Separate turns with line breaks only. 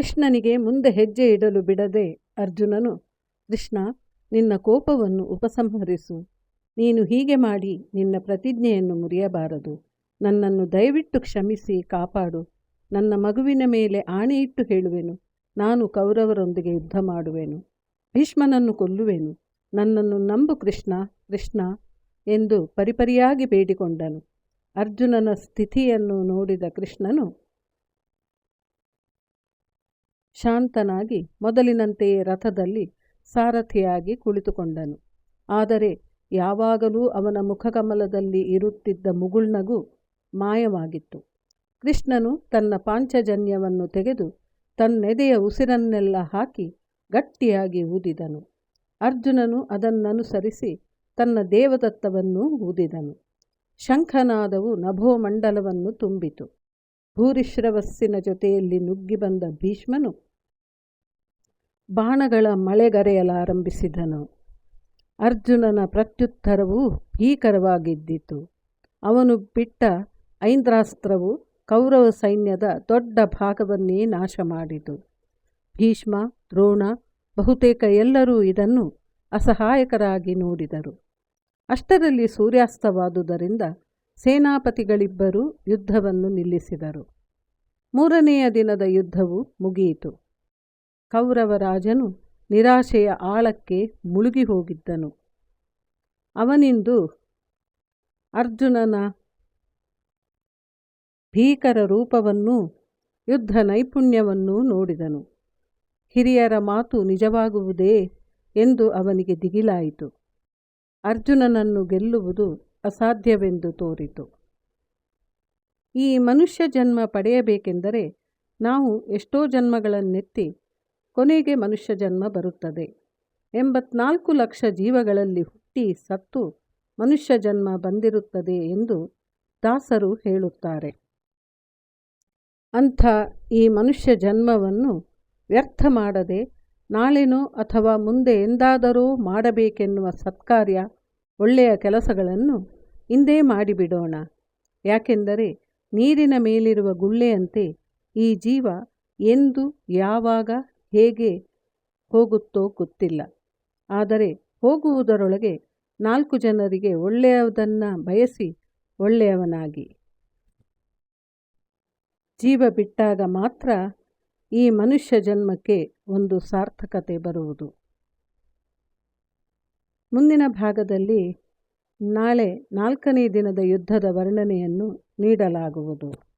ಕೃಷ್ಣನಿಗೆ ಮುಂದೆ ಹೆಜ್ಜೆ ಇಡಲು ಬಿಡದೆ, ಅರ್ಜುನನು, ಕೃಷ್ಣ, ನಿನ್ನ ಕೋಪವನ್ನು ಉಪಸಂಹರಿಸು. ನೀನು ಹೀಗೆ ಮಾಡಿ ನಿನ್ನ ಪ್ರತಿಜ್ಞೆಯನ್ನು ಮುರಿಯಬಾರದು. ನನ್ನನ್ನು ದಯವಿಟ್ಟು ಕ್ಷಮಿಸಿ, ಕಾಪಾಡು. ನನ್ನ ಮಗುವಿನ ಮೇಲೆ ಆಣೆಯಿಟ್ಟು ಹೇಳುವೆನು. ನಾನು ಕೌರವರೊಂದಿಗೆ ಯುದ್ಧ ಮಾಡುವೆನು. ಭೀಷ್ಮನನ್ನು ಕೊಲ್ಲುವೆನು. ನನ್ನನ್ನು ನಂಬು, ಕೃಷ್ಣ ಕೃಷ್ಣ, ಎಂದು ಪರಿಪರಿಯಾಗಿ ಬೇಡಿಕೊಂಡನು. ಅರ್ಜುನನ ಸ್ಥಿತಿಯನ್ನು ನೋಡಿದ ಕೃಷ್ಣನು ಶಾಂತನಾಗಿ ಮೊದಲಿನಂತೆಯೇ ರಥದಲ್ಲಿ ಸಾರಥಿಯಾಗಿ ಕುಳಿತುಕೊಂಡನು. ಆದರೆ ಯಾವಾಗಲೂ ಅವನ ಮುಖಕಮಲದಲ್ಲಿ ಇರುತ್ತಿದ್ದ ಮುಗುಳ್ನಗು ಮಾಯವಾಗಿತ್ತು. ಕೃಷ್ಣನು ತನ್ನ ಪಾಂಚಜನ್ಯವನ್ನು ತೆಗೆದು ತನ್ನೆದೆಯ ಉಸಿರನ್ನೆಲ್ಲ ಹಾಕಿ ಗಟ್ಟಿಯಾಗಿ ಊದಿದನು. ಅರ್ಜುನನು ಅದನ್ನನುಸರಿಸಿ ತನ್ನ ದೇವದತ್ತವನ್ನು ಊದಿದನು. ಶಂಖನಾದವು ನಭೋಮಂಡಲವನ್ನು ತುಂಬಿತು. ಭೂರಿಶ್ರವಸ್ಸಿನ ಜೊತೆಯಲ್ಲಿ ನುಗ್ಗಿ ಬಂದ ಭೀಷ್ಮನು ಬಾಣಗಳ ಮಳೆಗರೆಯಲಾರಂಭಿಸಿದನು. ಅರ್ಜುನನ ಪ್ರತ್ಯುತ್ತರವು ಭೀಕರವಾಗಿದ್ದಿತು. ಅವನು ಬಿಟ್ಟ ಐಂದ್ರಾಸ್ತ್ರವು ಕೌರವ ಸೈನ್ಯದ ದೊಡ್ಡ ಭಾಗವನ್ನೇ ನಾಶ ಮಾಡಿತು ಭೀಷ್ಮ, ದ್ರೋಣ, ಬಹುತೇಕ ಎಲ್ಲರೂ ಇದನ್ನು ಅಸಹಾಯಕರಾಗಿ ನೋಡಿದರು. ಅಷ್ಟರಲ್ಲಿ ಸೂರ್ಯಾಸ್ತವಾದುದರಿಂದ ಸೇನಾಪತಿಗಳಿಬ್ಬರೂ ಯುದ್ಧವನ್ನು ನಿಲ್ಲಿಸಿದರು. ಮೂರನೆಯ ದಿನದ ಯುದ್ಧವು ಮುಗಿಯಿತು. ಕೌರವ ರಾಜನು ನಿರಾಶೆಯ ಆಳಕ್ಕೆ ಮುಳುಗಿ ಹೋಗಿದ್ದನು. ಅವನಿಂದು ಅರ್ಜುನನ ಭೀಕರ ರೂಪವನ್ನೂ ಯುದ್ಧ ನೈಪುಣ್ಯವನ್ನೂ ನೋಡಿದನು. ಹಿರಿಯರ ಮಾತು ನಿಜವಾಗುವುದೇ ಎಂದು ಅವನಿಗೆ ದಿಗಿಲಾಯಿತು. ಅರ್ಜುನನನ್ನು ಗೆಲ್ಲುವುದು ಅಸಾಧ್ಯವೆಂದು ತೋರಿತು. ಈ ಮನುಷ್ಯ ಜನ್ಮ ಪಡೆಯಬೇಕೆಂದರೆ ನಾವು ಎಷ್ಟೋ ಜನ್ಮಗಳನ್ನೆತ್ತಿ ಕೊನೆಗೆ ಮನುಷ್ಯ ಜನ್ಮ ಬರುತ್ತದೆ. ಎಂಬತ್ನಾಲ್ಕು ಲಕ್ಷ ಜೀವಗಳಲ್ಲಿ ಹುಟ್ಟಿ ಸತ್ತು ಮನುಷ್ಯ ಜನ್ಮ ಬಂದಿರುತ್ತದೆ ಎಂದು ದಾಸರು ಹೇಳುತ್ತಾರೆ. ಅಂಥ ಈ ಮನುಷ್ಯ ಜನ್ಮವನ್ನು ವ್ಯರ್ಥ ಮಾಡದೆ ನಾಳೆನೋ ಅಥವಾ ಮುಂದೆ ಎಂದಾದರೂ ಮಾಡಬೇಕೆನ್ನುವ ಸತ್ಕಾರ್ಯ ಒಳ್ಳೆಯ ಕೆಲಸಗಳನ್ನು ಇಂದೇ ಮಾಡಿಬಿಡೋಣ. ಯಾಕೆಂದರೆ ನೀರಿನ ಮೇಲಿರುವ ಗುಳ್ಳೆಯಂತೆ ಈ ಜೀವ ಎಂದು ಯಾವಾಗ ಹೇಗೆ ಹೋಗುತ್ತೋ ಗೊತ್ತಿಲ್ಲ. ಆದರೆ ಹೋಗುವುದರೊಳಗೆ ನಾಲ್ಕು ಜನರಿಗೆ ಒಳ್ಳೆಯದನ್ನು ಬಯಸಿ ಒಳ್ಳೆಯವನಾಗಿ. ಜೀವ ಬಿಟ್ಟಾಗ ಮಾತ್ರ ಈ ಮನುಷ್ಯ ಜನ್ಮಕ್ಕೆ ಒಂದು ಸಾರ್ಥಕತೆ ಬರುವುದು. ಮುಂದಿನ ಭಾಗದಲ್ಲಿ ನಾಳೆ ನಾಲ್ಕನೇ ದಿನದ ಯುದ್ಧದ ವರ್ಣನೆಯನ್ನು ನೀಡಲಾಗುವುದು.